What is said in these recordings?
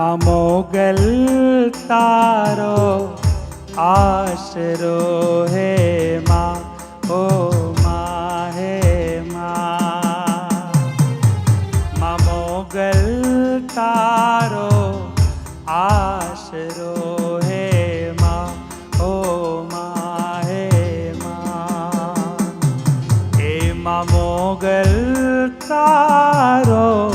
માં મોગલ તારો આશરો હે માં ઓ માં હે માં મોગલ તારો આશરો મોગલ તારો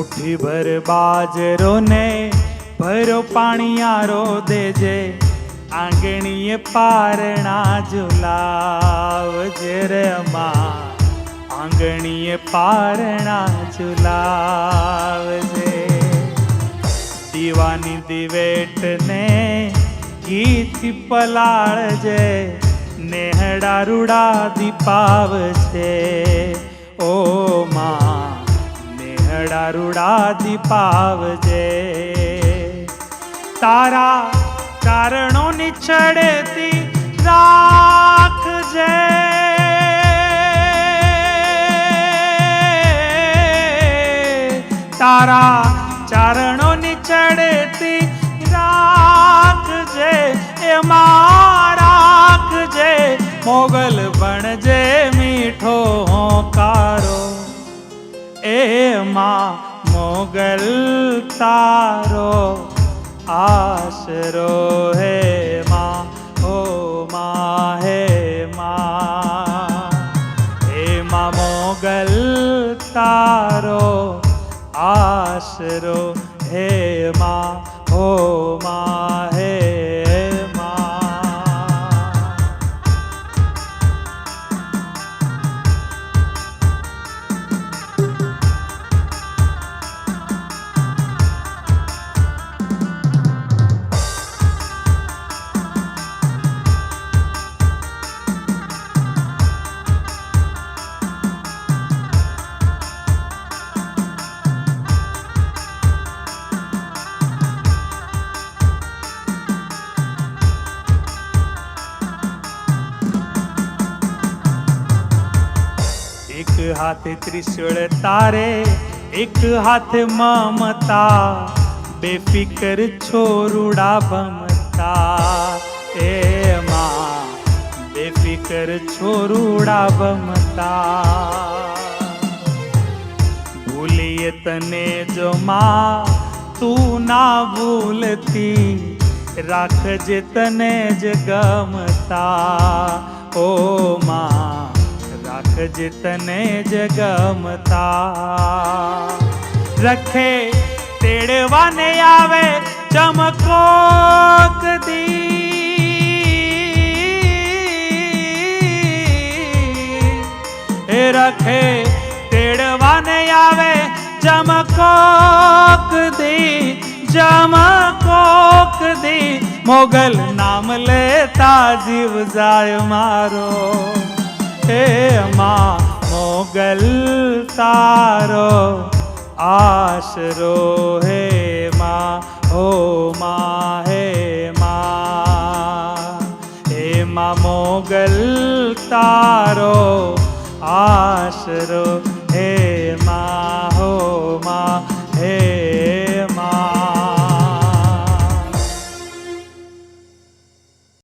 મુઠ્ઠી ભર બાજરો ને ભરો પાણીયારો દેજે. આંગણીએ પારણા ઝુલાવજે રે માં આંગણીએ પારણા ઝુલાવજે દીવાની દિવેટ ને ઘીથી પલાળજે. નેહડા રૂડા દીપાવશે ઓ માં. રૂડા દીપાવજે તારા કારણોની છડેતી રાખજે. તારા ચારણોની ચડતી રાખજે, એમાં રાખજે. મોગલ બણજે મીઠો હોંકારો એમાં મોગલ તારો આશરો હે માં, હો માં, હે માં. એમાં મોગલ તારો આશરો હે માં, હો માં માં. હાથે ત્રિશુળ તારે, એક હાથ મમતા, બેફિકર છોરુડા ભમતા. એમાં બેફિકર છોરુડા ભમતા. ભૂલીએ તને જો માં, તું ના ભૂલતી, રાખજે તને જ ગમતા. ઓ માં રાખજે તને જ ગમતા. રખે તેડવાને આવે ચમકો દી. રખે તેડવાને આવે ચમકોક દી ચમકોક દી. મોગલ નામ લેતા જીવ જાય મારો. હે માં મોગલ તારો આશરો હે મા હો મા હે મા હે મા મોગલ તારો આશરો હે મા હો માં